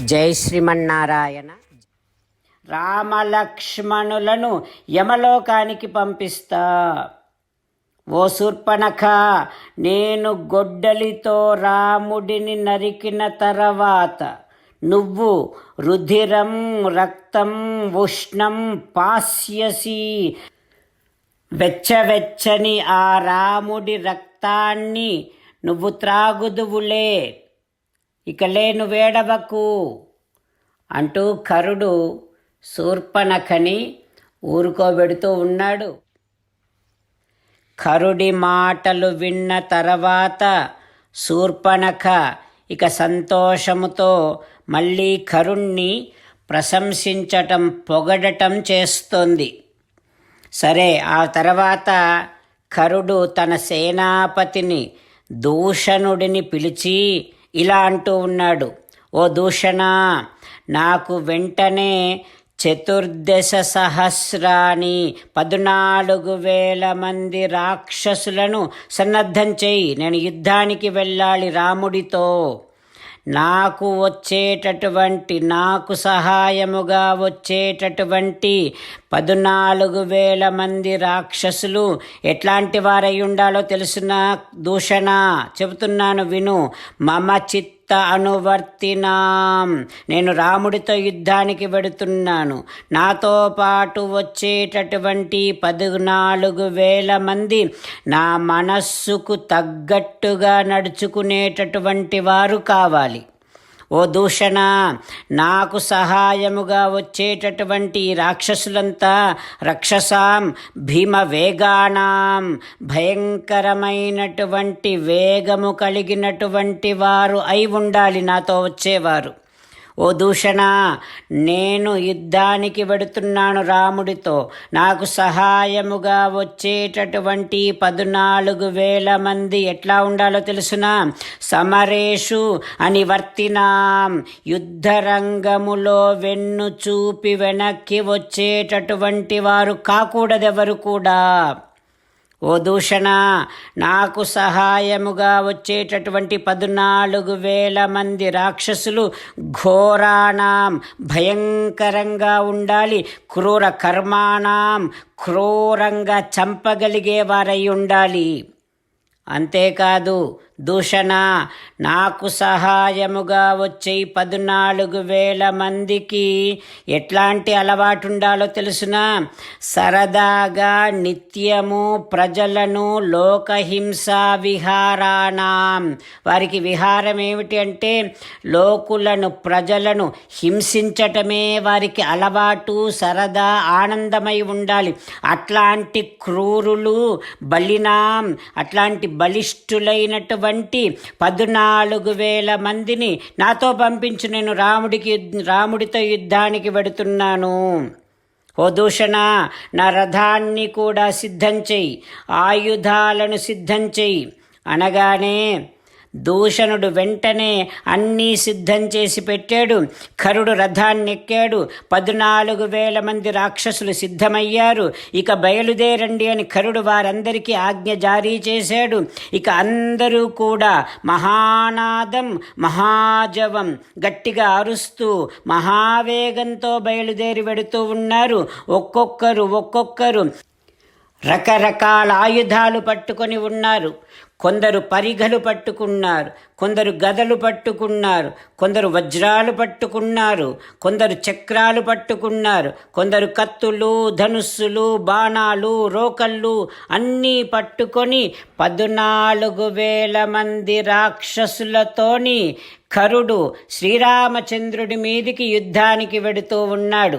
జై శ్రీమన్నారాయణ. రామలక్ష్మణులను యమలోకానికి పంపిస్తా. ఓ శూర్పణఖ నేను గొడ్డలితో రాముడిని నరికిన తర్వాత నువ్వు రుధిరం రక్తం ఉష్ణం పాస్యసి వెచ్చవెచ్చని ఆ రాముడి రక్తాన్ని నువ్వు త్రాగుదువులే. ఇక లేను వేడవకు అంటూ కరుడు శూర్పణఖని ఊరుకోబెడుతూ ఉన్నాడు. కరుడి మాటలు విన్న తర్వాత శూర్పణఖ ఇక సంతోషముతో మళ్ళీ కరుణ్ణి ప్రశంసించటం పొగడటం చేస్తోంది. సరే ఆ తర్వాత కరుడు తన సేనాపతిని దూషణుడిని పిలిచి ఇలా అంటూ ఉన్నాడు. ఓ దూషణ నాకు వెంటనే చతుర్దశ సహస్రాని పద్నాలుగు వేల మంది రాక్షసులను సన్నద్ధం చేయి. నేను యుద్ధానికి వెళ్ళాలి రాముడితో. నాకు వచ్చేటటువంటి నాకు సహాయముగా వచ్చేటటువంటి పద్నాలుగు వేల మంది రాక్షసులు ఎట్లాంటి వారై ఉండాలో తెలిసిన? దూషణ చెబుతున్నాను విను. మమ చిత్త అనువర్తినాం. నేను రాముడితో యుద్ధానికి వెడుతున్నాను. నాతో పాటు వచ్చేటటువంటి పద్నాలుగు వేల మంది నా మనస్సుకు తగ్గట్టుగా నడుచుకునేటటువంటి వారు కావాలి. ఓ దూషణ నాకు సహాయముగా వచ్చేటటువంటి రాక్షసులంతా రక్షసాం భీమ వేగాణం భయంకరమైనటువంటి వేగము కలిగినటువంటి వారు అయి ఉండాలి నాతో వచ్చేవారు. ఓ దూషణ నేను యుద్ధానికి వెడుతున్నాను రాముడితో. నాకు సహాయముగా వచ్చేటటువంటి పద్నాలుగు వేల మంది ఎట్లా ఉండాలో తెలుసునా? సమరేషు అని వర్తినాం యుద్ధరంగములో వెన్ను చూపి వెనక్కి వచ్చేటటువంటి వారు కాకూడదెవరు కూడా? ఓ దూషణ నాకు సహాయముగా వచ్చేటటువంటి పద్నాలుగు వేల మంది రాక్షసులు ఘోరాణం భయంకరంగా ఉండాలి క్రూర కర్మాణం క్రూరంగా చంపగలిగేవారై ఉండాలి. అంతేకాదు దూషణ. నాకు సహాయముగా వచ్చే పద్నాలుగు వేల మందికి ఎట్లాంటి అలవాటు ఉండాలో తెలుసునా? సరదాగా నిత్యము ప్రజలను లోకహింస విహారాణం వారికి విహారం ఏమిటి అంటే లోకులను ప్రజలను హింసించటమే వారికి అలవాటు సరదా ఆనందమై ఉండాలి. అట్లాంటి క్రూరులు బలినాం అట్లాంటి బలిష్ఠులైనటువంటి వంటి పద్నాలుగు వేల మందిని నాతో పంపించు నేను రాముడికి రాముడితో యుద్ధానికి వెడుతున్నాను. ఓ దూషణ నా రథాన్ని కూడా సిద్ధం చెయ్యి ఆయుధాలను సిద్ధం చెయ్యి అనగానే దూషణుడు వెంటనే అన్నీ సిద్ధం చేసి పెట్టాడు. కరుడు రథాన్నెక్కాడు పద్నాలుగు వేల మంది రాక్షసులు సిద్ధమయ్యారు. ఇక బయలుదేరండి అని కరుడు వారందరికీ ఆజ్ఞ జారీ చేశాడు. ఇక అందరూ కూడా మహానాదం మహాజవం గట్టిగా అరుస్తూ మహావేగంతో బయలుదేరి వెడుతూ ఉన్నారు. ఒక్కొక్కరు ఒక్కొక్కరు రకరకాల ఆయుధాలు పట్టుకొని ఉన్నారు. కొందరు పరిఘలు పట్టుకున్నారు కొందరు గదలు పట్టుకున్నారు కొందరు వజ్రాలు పట్టుకున్నారు కొందరు చక్రాలు పట్టుకున్నారు కొందరు కత్తులు ధనుస్సులు బాణాలు రోకళ్ళు అన్నీ పట్టుకొని పద్నాలుగు వేల మంది రాక్షసులతోని కరుడు శ్రీరామచంద్రుడి మీదికి యుద్ధానికి వెడుతూ ఉన్నాడు.